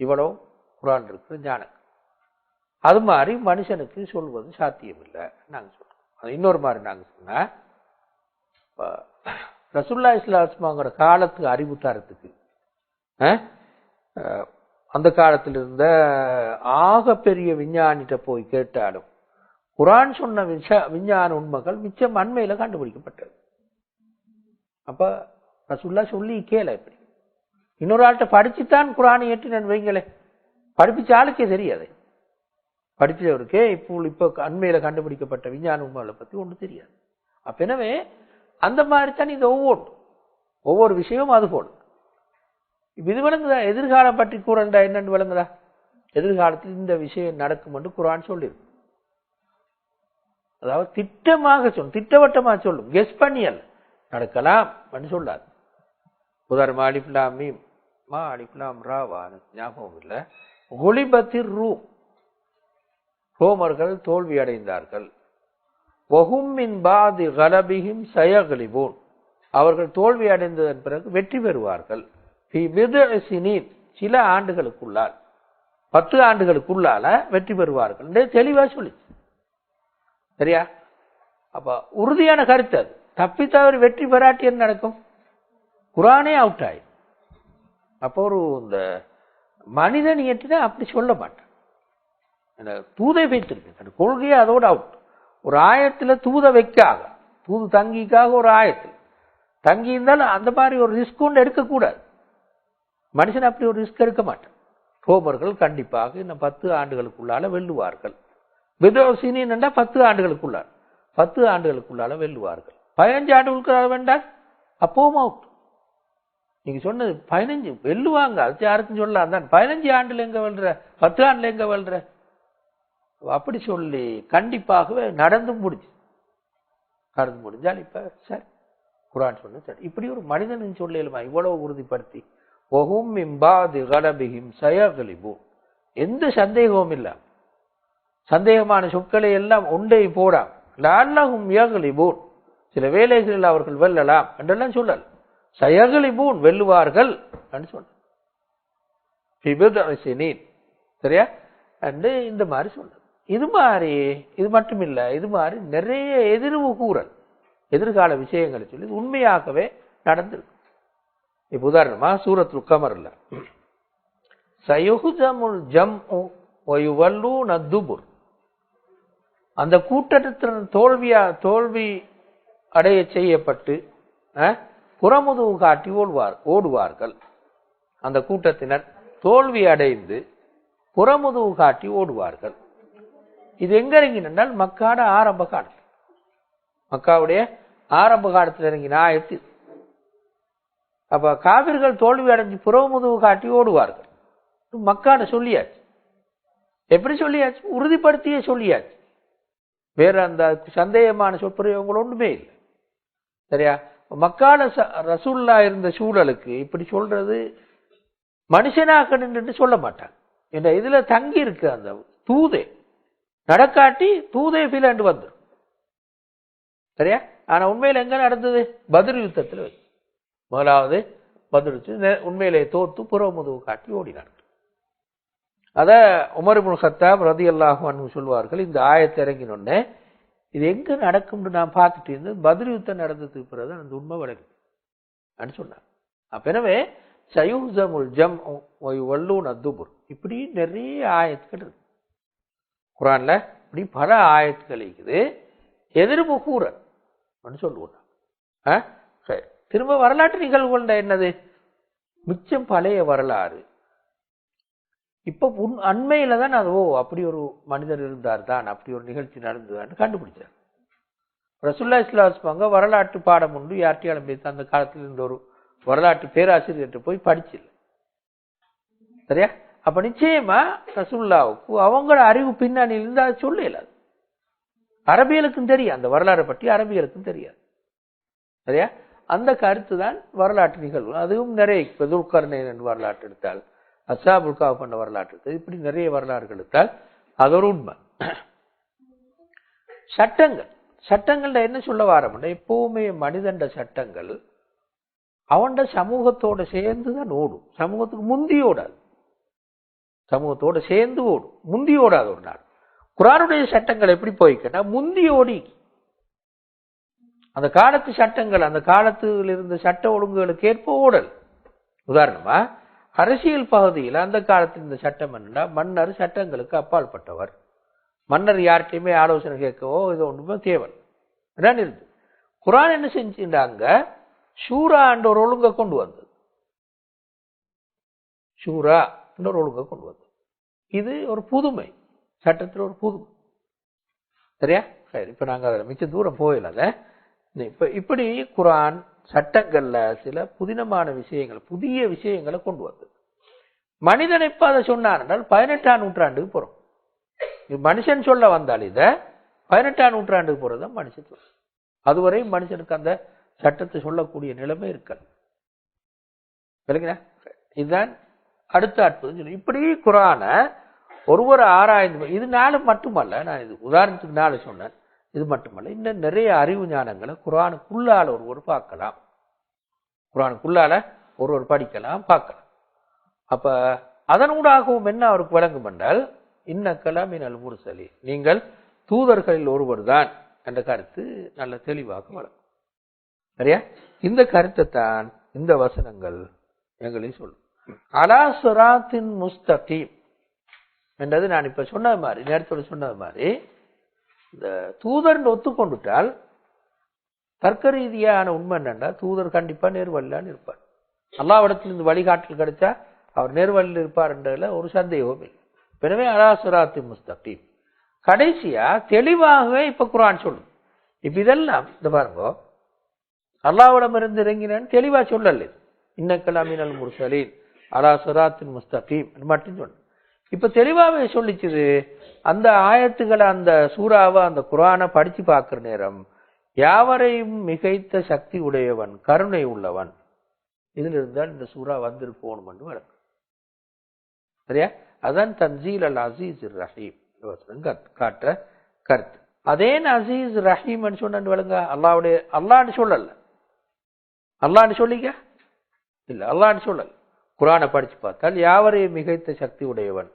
இவ்வளவு குரான் இருக்குது ஞானம் அது மாதிரி மனுஷனுக்கு சொல்வது சாத்தியம் இல்லை சொல்கிறோம் சொல்றோம். அது இன்னொரு மாதிரி நாங்கள் சொன்னால் இப்போ ரசுல்லா இஸ்லாஸ்மாங்கிற காலத்துக்கு அறிவு தரத்துக்கு அந்த காலத்தில் இருந்த ஆக பெரிய விஞ்ஞானிட்ட போய் கேட்டாலும் குரான் சொன்ன விஷ விஞ்ஞான உண்மைகள் மிச்சம் அண்மையில் கண்டுபிடிக்கப்பட்டது. அப்போ ரசுல்லா சொல்லி கேள இப்படி. இன்னொரு ஆள்கிட்ட படிச்சுத்தான் குரானை ஏற்றினு வைங்களே. படிப்பிச்ச ஆளுக்கே தெரியாது. படிச்சவருக்கே இப்போ இப்போ அண்மையில கண்டுபிடிக்கப்பட்ட விஞ்ஞான உண்மைகளை பத்தி ஒன்றும் தெரியாது. அப்ப எனவே அந்த மாதிரி தான் இது ஒவ்வொன்றும். ஒவ்வொரு விஷயமும் அது போல. இது விளங்குதா? எதிர்காலம் பற்றி கூறண்டா என்னன்னு விளங்குதா? எதிர்காலத்தில் இந்த விஷயம் நடக்கும் என்று குரான் சொல்லிருக்கு. அதாவது திட்டமாக சொல்லும் திட்டவட்டமாக சொல்லும். கெஸ் பண்ணியல். நடக்கலாம் அப்படின்னு சொல்லாது. உதாரணம் அலிஃப்லாம் மீம். மா அலிஃப்லாம் ராவான்னு ஞாபகம் இல்லை. ஒளிபத்திர் ரூ. ரோமர்கள் தோல்வி அடைந்தார்கள். வஹும்மின் பாதி கலபிகிம் சயகலிபோன். அவர்கள் தோல்வி அடைந்ததன் பிறகு வெற்றி பெறுவார்கள். பி பித்இ சில ஆண்டுகளுக்குள்ளால் பத்து ஆண்டுகளுக்குள்ளால வெற்றி பெறுவார்கள். என்று தெளிவா சொல்லிச்சு. சரியா? அப்ப உறுதியான கருத்து அது. தப்பி வெற்றி பெறாட்டி என்ன நடக்கும்? குரானே அவுட் ஆயிடும் அப்போ ஒரு இந்த மனிதன் இயற்றினா அப்படி சொல்ல மாட்டான். அந்த தூதை வைத்திருக்கு அந்த கொள்கையே அதோட அவுட் ஒரு ஆயத்தில் தூத வைக்காக தூது தங்கிக்காக ஒரு ஆயத்தில். தங்கி இருந்தாலும் அந்த மாதிரி ஒரு ரிஸ்க் ஒன்று எடுக்கக்கூடாது. மனுஷன் அப்படி ஒரு ரிஸ்க் எடுக்க மாட்டான். ரோமர்கள் கண்டிப்பாக இன்னும் பத்து ஆண்டுகளுக்குள்ளால வெல்லுவார்கள். விதோசினின் என்றால் பத்து ஆண்டுகளுக்குள்ளால் பத்து ஆண்டுகளுக்குள்ளால வெல்லுவார்கள். பதினஞ்சு ஆண்டுகளுக்குள்ளால வேண்டாம். அப்போவும் அவுட் நீங்க சொன்னது பதினஞ்சு வெல்லுவாங்க. அது யாருக்கும் சொல்லலாம். தான் பதினஞ்சு ஆண்டுல எங்க வெல்ற? பத்து ஆண்டுல எங்க வெல்ற? அப்படி சொல்லி கண்டிப்பாகவே நடந்து முடிஞ்சு. நடந்து முடிஞ்சால் இப்ப சரி. குரான் சொன்ன சரி. இப்படி ஒரு மனிதனின் சொல்லலுமா இவ்வளவு உறுதிப்படுத்தி ஒகும் இம்பாது கலபிஹிம் சயகலிபு எந்த சந்தேகமும் இல்லை. சந்தேகமான சொற்களை எல்லாம் ஒன்றை போடாம் லால்லஹும் ஏகலிபூன் சில வேலைகளில் அவர்கள் வெல்லலாம் என்றெல்லாம் சொல்லலாம் சயகலிபூன் வெல்லுவார்கள் என்று சொன்ன. சரியா? அண்டு இந்த மாதிரி சொன்னது இது மாதிரி இது மட்டும் இல்லை இது மாதிரி நிறைய எதிர்வு கூறல். எதிர்கால விஷயங்களை சொல்லி உண்மையாகவே நடந்திருக்கு. இப்போ உதாரணமா சூரத்துல் கமர்ல. சயுகுஜமுல் ஜம் வல்லூ நத்துபுர் அந்த கூட்டத்தின் தோல்வியா தோல்வி அடைய செய்யப்பட்டு புறமுதுகு காட்டி ஓடுவார் ஓடுவார்கள். அந்த கூட்டத்தினர் தோல்வி அடைந்து புறமுதுகு காட்டி ஓடுவார்கள். இது எங்க இறங்கினால் மக்காட ஆரம்ப காலத்தில். மக்காவுடைய ஆரம்ப காலத்தில் இறங்கின ஆயத்து அப்ப காவிர்கள் தோல்வி அடைஞ்சு புறமுதுகு காட்டி ஓடுவார்கள். மக்காட சொல்லியாச்சு. எப்படி சொல்லியாச்சு? உறுதிப்படுத்தியே சொல்லியாச்சு. வேற அந்த சந்தேகமான சொற்பிரயோகங்கள் ஒன்றுமே இல்லை. சரியா? மக்கால ரசூல்லா இருந்த சூழலுக்கு இப்படி சொல்றது மனுஷனாக நின்று சொல்ல மாட்டாங்க. என்ற இதுல தங்கி இருக்கு அந்த தூதே. நடக்காட்டி தூதே ஃபீலாண்டு வந்துடும் சரியா? ஆனா உண்மையில எங்க நடந்தது? பதில் யுத்தத்தில் முதலாவது பதில் உண்மையிலே தோத்து புறமுதுகு காட்டி ஓடினார்கள் அத உமர் இப்னு ரதி அல்லாஹ் அன்ஹு சொல்வார்கள். இந்த ஆயத்தை இறங்கினோடனே இது எங்கே நடக்கும்னு நான் பார்த்துட்டு இருந்தது பதில் யுத்தம் நடந்ததுக்கு பிறகு அந்த உண்மை விளக்கு அப்படின்னு சொன்னார் அப்போ எனவே சயூசமுல் ஜம் வல்லூன் அத்துபுர் இப்படி நிறைய ஆயத்துக்கள் இருக்கு. குரானில் இப்படி பல ஆயத்துக்கள் இருக்குது. எதிர்ப்பு அப்படின்னு சொல்லுவோம். ஆ? சரி. திரும்ப வரலாற்று நிகழ்வுகள் என்னது? மிச்சம் பழைய வரலாறு. இப்போ உன் அண்மையில் தான் அது ஓ அப்படி ஒரு மனிதர் இருந்தார் தான் அப்படி ஒரு நிகழ்ச்சி நடந்ததுன்னு கண்டுபிடிச்சார். ரசுல்லா இஸ்லாஸ்பாங்க வரலாற்று பாடம் உண்டு யார்ட்டையாலும் பேச அந்த காலத்தில் இருந்த ஒரு வரலாற்று பேராசிரியர்கிட்ட போய் படிச்சில்ல சரியா? அப்ப நிச்சயமா ரசுல்லாவுக்கு அவங்கள அறிவு பின்னணியில் இருந்து அதை சொல்லல அரபியலுக்கும் தெரியும் அந்த வரலாறை பற்றி அரபியலுக்கும் தெரியாது. சரியா? அந்த கருத்து தான் வரலாற்று நிகழ்வு. அதுவும் நிறைய இப்போ துல்கர்ணன் வரலாற்று எடுத்தால் அசாபுல் பண்ண வரலாற்று இருக்குது. இப்படி நிறைய வரலாறுகள் எடுத்தால் அது ஒரு உண்மை. சட்டங்கள். சட்டங்கள்ல என்ன சொல்ல வாரம்னா எப்பவுமே மனிதண்ட சட்டங்கள் அவன்ட சமூகத்தோட சேர்ந்து தான் ஓடும். சமூகத்துக்கு முந்தி ஓடாது. சமூகத்தோட சேர்ந்து ஓடும். முந்தி ஓடாது ஒரு நாள். குரானுடைய சட்டங்கள் எப்படி போய்க்கன்னா முந்தி ஓடி. அந்த காலத்து சட்டங்கள் அந்த காலத்தில் இருந்த சட்ட ஒழுங்குகளுக்கு ஏற்ப ஓடல். உதாரணமா அரசியல் பகுதியில் அந்த காலத்தில் இந்த சட்டம் என்னன்னா மன்னர் சட்டங்களுக்கு அப்பாற்பட்டவர் மன்னர் யார்கிட்டையுமே ஆலோசனை கேட்கவோ இது ஒன்றுமே தேவன் இதான் இருந்து குரான் என்ன செஞ்சுட்டாங்க ஷூரா என்ற ஒரு ஒழுங்கை கொண்டு வந்தது. ஷூரா என்ற ஒரு ஒழுங்கை கொண்டு வந்தது. இது ஒரு புதுமை. சட்டத்தில் ஒரு புதுமை. சரியா? சரி இப்ப நாங்க அதில் மிச்ச தூரம் போயிடல இப்ப இப்படி குரான் சட்டங்களில் சில புதினமான விஷயங்கள் புதிய விஷயங்களை கொண்டு வந்தது. மனிதன் இப்ப அதை சொன்னார் என்றால் பதினெட்டாம் நூற்றாண்டுக்கு போகிறோம் இது மனுஷன் சொல்ல வந்தால் இதை பதினெட்டாம் நூற்றாண்டுக்கு போறத மனுஷன் சொல்ல அதுவரை மனுஷனுக்கு அந்த சட்டத்தை சொல்லக்கூடிய நிலைமை இருக்காது. விளங்கினா? இதுதான் அடுத்த அற்புதம் சொல்லி இப்படி குரான ஒருவர் ஆராய்ந்து இதனால மட்டுமல்ல நான் இது உதாரணத்துக்கு நாலு சொன்னேன். இது மட்டுமல்ல இன்னும் நிறைய அறிவு ஞானங்களை குரானுக்குள்ளால ஒருவர் பார்க்கலாம். குரானுக்குள்ளால ஒருவர் படிக்கலாம் பார்க்கலாம். அப்ப அதனூடாகவும் என்ன அவருக்கு வழங்கும் என்றால் இன்னக்கலாம் மினல் முர்சலி நீங்கள் தூதர்களில் ஒருவர் தான் என்ற கருத்து நல்ல தெளிவாக வழங்கும் சரியா? இந்த கருத்தை தான் இந்த வசனங்கள் எங்களை சொல்லும். அலா சுராத்தின் முஸ்தகீம். என்றது நான் இப்ப சொன்னது மாதிரி நேரத்தோடு சொன்னது மாதிரி இந்த தூதர்னு ஒத்துக்கொண்டுட்டால் தர்க்க ரீதியான உண்மை என்னன்னா தூதர் கண்டிப்பா நேர்வழிலான்னு இருப்பார். அல்லாவிடத்தில் இந்த வழிகாட்டல் கிடைச்சா அவர் நேர்வழியில் இருப்பார்ன்றதுல ஒரு சந்தேகமும் இல்லை. எனவே அலாசுராத்தி முஸ்தகீம். கடைசியா தெளிவாகவே இப்ப குரான் சொல்லும். இப்ப இதெல்லாம் இந்த பாருங்க அல்லாவிடமிருந்து இறங்கினேன்னு தெளிவா சொல்லல. இன்னக்கலாமினல் முர்சலீன் அலா சுராத்தின் முஸ்தகீம் மட்டும் சொன்ன இப்ப தெளிவாகவே சொல்லிச்சுது அந்த ஆயத்துக்களை அந்த சூறாவை அந்த குரானை படிச்சு பார்க்கிற நேரம் யாவரையும் மிகைத்த சக்தி உடையவன் கருணை உள்ளவன் இதிலிருந்தால் இந்த சூறா வந்திருக்கணும் என்று வழக்கு சரியா? அதான் தன்சீல் அல் அசீஸ் ரஹீம். இந்த காட்டுற கருத்து. அதே அசீஸ் ரஹீம் சொன்னு விளங்க அல்லாவுடைய அல்லான்னு சொல்லல. அல்லான்னு சொல்லிக்க? இல்லை அல்லான்னு சொல்லல். குரானை படித்து பார்த்தால் யாவரையும் மிகைத்த சக்தி உடையவன்.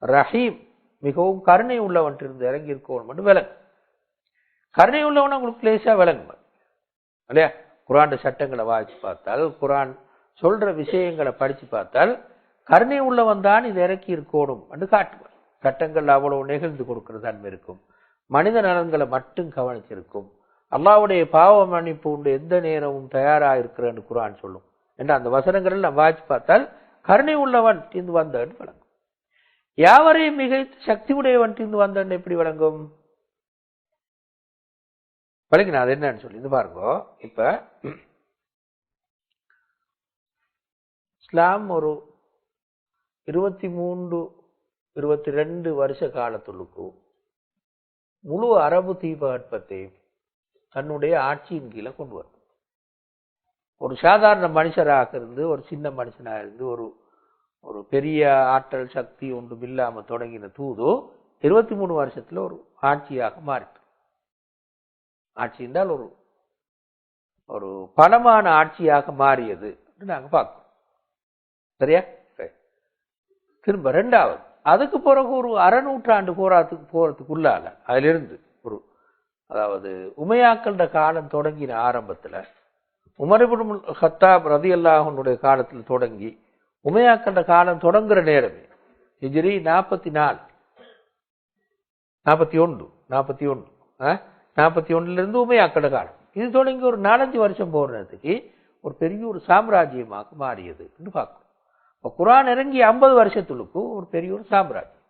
ரஹீம் மிகவும் கருணை உள்ளவன் இருந்து இறங்கி இருக்கவன் மட்டும் விளங்கு கருணை உள்ளவன் உங்களுக்கு லேசாக விளங்கும் இல்லையா? குரான் சட்டங்களை வாய்ச்சி பார்த்தால் குரான் சொல்ற விஷயங்களை படித்து பார்த்தால் கருணை உள்ளவன் தான் இது இறக்கி இருக்கணும் என்று காட்டுவார். சட்டங்கள் அவ்வளவு நெகிழ்ந்து கொடுக்கிற தன்மை இருக்கும் மனித நலன்களை மட்டும் கவனிச்சிருக்கும் அல்லாவுடைய பாவ மன்னிப்பு உண்டு. எந்த நேரமும் தயாராக இருக்கிறேன்னு குரான் சொல்லும். என்று அந்த வசனங்கள் நம்ம வாய்ச்சி பார்த்தால் கருணை உள்ளவன் தீர்ந்து வந்தன்னு வழங்கும் யாவரையும் மிகைத்து சக்தி உடையவன் தீர்ந்து வந்தன் எப்படி வழங்கும் விளங்கினா அது என்னன்னு சொல்லி இது பாருங்க. இப்ப இஸ்லாம் ஒரு இருபத்தி மூன்று இருபத்தி ரெண்டு வருஷ காலத்துள்ளுக்கு முழு அரபு தீபகற்பத்தை தன்னுடைய ஆட்சியின் கீழே கொண்டு வரும். ஒரு சாதாரண மனுஷராக இருந்து ஒரு சின்ன மனுஷனாக இருந்து ஒரு ஒரு பெரிய ஆற்றல் சக்தி ஒன்றும் இல்லாமல் தொடங்கின தூது இருபத்தி மூணு வருஷத்தில் ஒரு ஆட்சியாக மாறிட்டு. ஆட்சி என்றால் ஒரு ஒரு பணமான ஆட்சியாக மாறியது நாங்கள் பார்க்கணும் சரியா? திரும்ப ரெண்டாவது அதுக்கு பிறகு ஒரு அறநூற்றாண்டு போராத்துக்கு போகிறதுக்குள்ளால அதிலிருந்து ஒரு அதாவது உமையாக்கள்ட காலம் தொடங்கின ஆரம்பத்துல உமரிபுடும் ஹத்தாப் ரதி அல்லாஹனுடைய காலத்தில் தொடங்கி உமையாக்கள்ட காலம் தொடங்குற நேரமே ஹிஜ்ரி நாற்பத்தி நாலு நாற்பத்தி ஒன்று நாற்பத்தி ஒன்று நாற்பத்தி ஒண்ணுல இருந்து காலம். இது தொடங்கி ஒரு நாலஞ்சு வருஷம் போறதுக்கு ஒரு பெரிய ஒரு சாம்ராஜ்யமாக மாறியது என்று பார்க்கணும். இப்போ குரான் இறங்கி ஐம்பது வருஷத்துக்கு ஒரு பெரிய ஒரு சாம்ராஜ்யம்.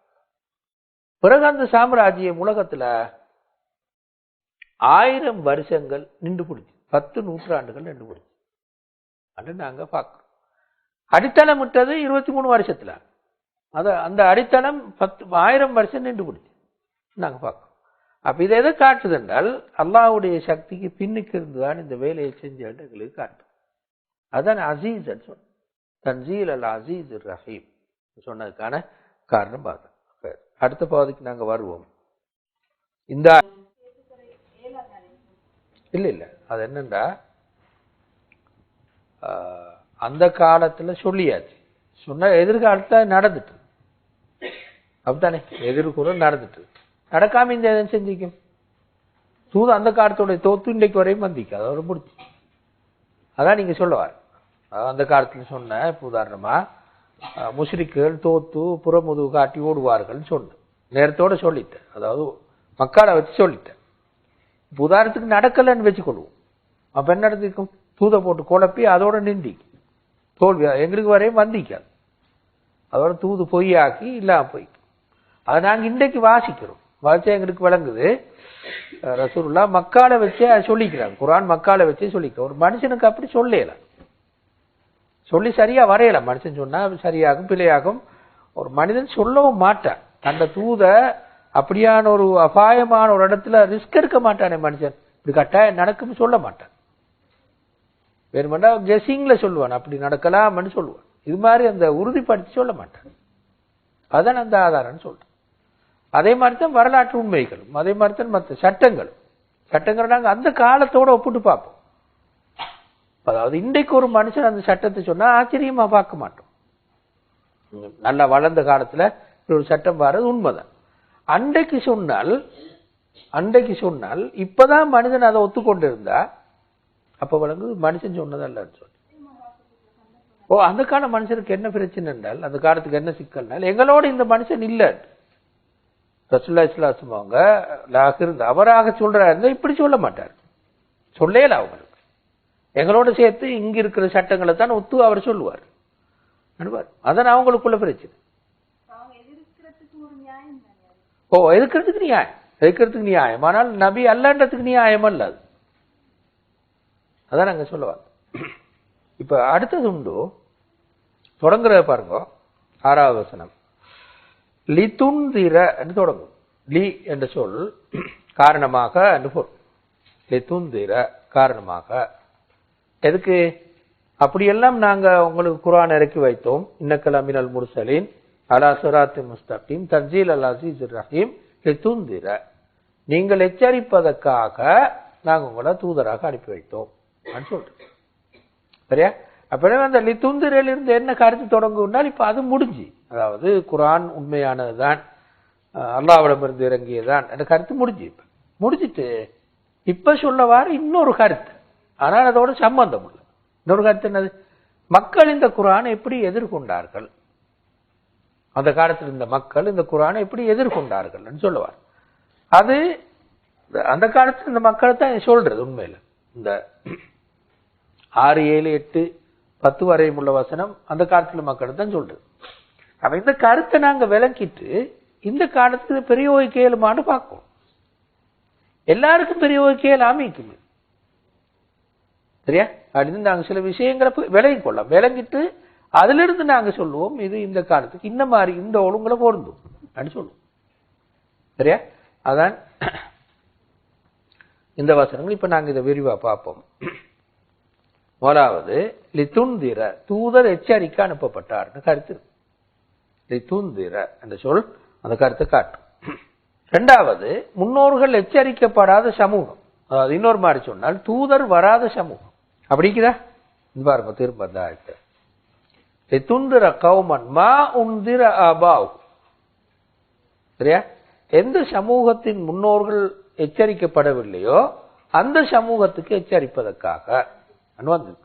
பிறகு அந்த சாம்ராஜ்யம் உலகத்துல ஆயிரம் வருஷங்கள் நின்று பிடிச்சி. பத்து நூற்றாண்டுகள் நின்று பிடிச்சி. அது நாங்கள் பார்க்குறோம். அடித்தளம் விட்டது இருபத்தி மூணு வருஷத்தில். அதை அந்த அடித்தளம் பத்து ஆயிரம் வருஷம் நின்று பிடிச்சி. நாங்கள் பார்க்குறோம். அப்போ இதை எதை காட்டுது என்றால் அல்லாவுடைய சக்திக்கு பின்னுக்கு இருந்துதான் இந்த வேலையை செஞ்சு எங்களுக்கு காட்டும் அதுதான் அசீஸ் சொன்ன தன்சீல் அல் அசீஸ் ரஹீம் சொன்னதுக்கான காரணம் பார்த்தோம். அடுத்த பகுதிக்கு நாங்க வருவோம். இந்த இல்ல இல்ல. அது என்னண்டா? அந்த காலத்துல சொல்லியாச்சு. சொன்ன எதிர்காலத்துல நடந்துட்டு அப்படித்தானே? எதிர்குறல் நடந்துட்டு நடக்காம இந்த எதை செஞ்சிக்கும் தூது அந்த காலத்தோட தோத்து இன்றைக்கு வரையும் வந்திக்கு அதோட முடிச்சு. அதான் நீங்க சொல்லவார் அந்த காலத்தில் சொன்ன இப்போ உதாரணமாக அஹ், தோத்து புறமுதுகு காட்டி ஓடுவார்கள்னு சொன்னேன். நேரத்தோட சொல்லிட்டேன். அதாவது மக்களை வச்சு சொல்லிட்டேன். இப்போ உதாரணத்துக்கு நடக்கலைன்னு வச்சுக்கொள்வோம். அப்போ என்ன நடந்திருக்கும்? தூதை போட்டு குழப்பி அதோட நின்றி தோல்வி எங்களுக்கு வரையும் வந்திக்காது. அதோட தூது பொய்யாக்கி இல்லாமல் போய் அதை நாங்கள் இன்றைக்கு வாசிக்கிறோம். வாசிச்சா எங்களுக்கு விளங்குது. அஹ் ரசூலுல்லாஹ் வச்சே சொல்லிக்கிறாங்க. குரான் மக்காலை வச்சே சொல்லிக்கிறோம் ஒரு மனுஷனுக்கு அப்படி சொல்லல. சொல்லி சரியாக வரையல. மனுஷன் சொன்னால் அது சரியாகும் பிழையாகும். ஒரு மனிதன் சொல்லவும் மாட்டான். அந்த தூத அப்படியான ஒரு அபாயமான ஒரு இடத்துல ரிஸ்க் எடுக்க மாட்டானே மனுஷன். இப்படி கட்டாயம் நடக்கும்னு சொல்ல மாட்டான். வேணுமெண்டா கெஸிங்கில் சொல்லுவான். அப்படி நடக்கலாம்னு சொல்லுவான். இது மாதிரி அந்த உறுதிப்படுத்தி சொல்ல மாட்டான். அதான் அந்த ஆதாரம்னு சொல்கிறேன் அதே மாதிரி தான் வரலாற்று உண்மைகளும். அதே மாதிரி தான் மற்ற சட்டங்களும். சட்டங்கள் நாங்கள் அந்த காலத்தோட ஒப்பிட்டு பார்ப்போம். அதாவது இன்றைக்கு ஒரு மனுஷன் அந்த சட்டத்தை சொன்னா ஆச்சரியமா பார்க்க மாட்டோம். நல்லா வளர்ந்த காலத்துல ஒரு சட்டம் பாருது உண்மைதான். அன்றைக்கு சொன்னால் அன்றைக்கு சொன்னால் இப்பதான் மனிதன் அதை ஒத்துக்கொண்டு இருந்தா அப்ப வழங்குது மனுஷன் சொன்னதல்லன்னு சொல்லி. ஓ அந்த கால மனுஷனுக்கு என்ன பிரச்சனை என்றால் அந்த காலத்துக்கு என்ன சிக்கல்னால் எங்களோட இந்த மனுஷன் இல்லை ரசுல்லா இஸ்லாசம் அவங்க லாக இருந்து அவராக சொல்றாரு. இப்படி சொல்ல மாட்டார். சொல்லல அவங்களுக்கு எங்களோட சேர்த்து இங்க இருக்கிற சட்டங்களை தான் ஒத்து அவர் சொல்லுவார். அதான் அவங்களுக்குள்ள பிரச்சனை. ஓ எதுக்கிறதுக்கு நியாயம். எதுக்கிறதுக்கு நியாயம். ஆனால் நபி அல்லன்றதுக்கு நியாயம் அல்ல அது. அதான் நாங்க சொல்லுவாங்க இப்ப அடுத்தது உண்டு. தொடங்குறத பாருங்க. ஆறாவது வசனம். லிதுந்திர என்று தொடங்கும். லி என்ற சொல் காரணமாக பொருள். லிதுந்திர காரணமாக எதுக்கு? அப்படியெல்லாம் நாங்க உங்களுக்கு குரான் இறக்கி வைத்தோம். இன்னக்கல் அமினல் முர்சலின் அலா சுராத்து முஸ்தகீம் தர்ஜீல் அல் அசீஸ் ரஹீம் லிதுந்திர நீங்கள் எச்சரிப்பதற்காக நாங்கள் உங்களை தூதராக அனுப்பி வைத்தோம். அப்படின்னு சரியா? அப்படியே அந்த லித்துந்திரில் இருந்து என்ன கருத்து தொடங்குனால் இப்போ அது முடிஞ்சு. அதாவது குரான் உண்மையானதுதான். அல்லாவிடமிருந்து அல்லாஹ்விடமிருந்து இறங்கியதுதான். என்ற கருத்து முடிஞ்சு இப்போ. முடிஞ்சிட்டு இப்போ சொல்லவாறு இன்னொரு கருத்து. ஆனால் அதோட சம்பந்தம் இல்லை. இன்னொரு கருத்து என்னது? மக்கள் இந்த குரானை எப்படி எதிர்கொண்டார்கள்? அந்த காலத்தில் இருந்த மக்கள் இந்த குரானை எப்படி எதிர்கொண்டார்கள் சொல்லுவார். அது அந்த காலத்தில் இந்த மக்களை தான் சொல்றது உண்மையில. இந்த ஆறு ஏழு எட்டு பத்து வரையும் உள்ள வசனம் அந்த காலத்துல மக்களை தான் சொல்றது. அப்ப இந்த கருத்தை நாங்க விளக்கிட்டு இந்த காலத்துல பெரிய கேளுமான்னு பார்க்கணும். எல்லாருக்கும் பெரிய கேள் அமைக்குது சரியா? அப்படின்னு நாங்க சில விஷயங்களை விளங்கி கொள்ளலாம். விளங்கிட்டு அதுல இருந்து நாங்க சொல்லுவோம் இது இந்த காலத்துக்கு இந்த மாதிரி இந்த ஒழுங்குல பொருந்தும் அப்படின்னு சொல்லுவோம். சரியா? அதான் இந்த வசனங்கள். இப்ப நாங்க இதை விரிவா பார்ப்போம். முதலாவது லித்துந்திர தூதர் எச்சரிக்கை அனுப்பப்பட்டார்னு கருத்து. லித்துந்திர என்ற சொல் அந்த கருத்தை காட்டும். ரெண்டாவது முன்னோர்கள் எச்சரிக்கப்படாத சமூகம். அதாவது இன்னொரு மாதிரி சொன்னால் தூதர் வராத சமூகம். அப்படிக்குதா இது பாருங்க திரும்ப அந்த ஆயத்தை. லித்துந்திர கௌமன் மா உந்திர அபாவ். சரியா? எந்த சமூகத்தின் முன்னோர்கள் எச்சரிக்கப்படவில்லையோ அந்த சமூகத்துக்கு எச்சரிப்பதற்காக. வந்தது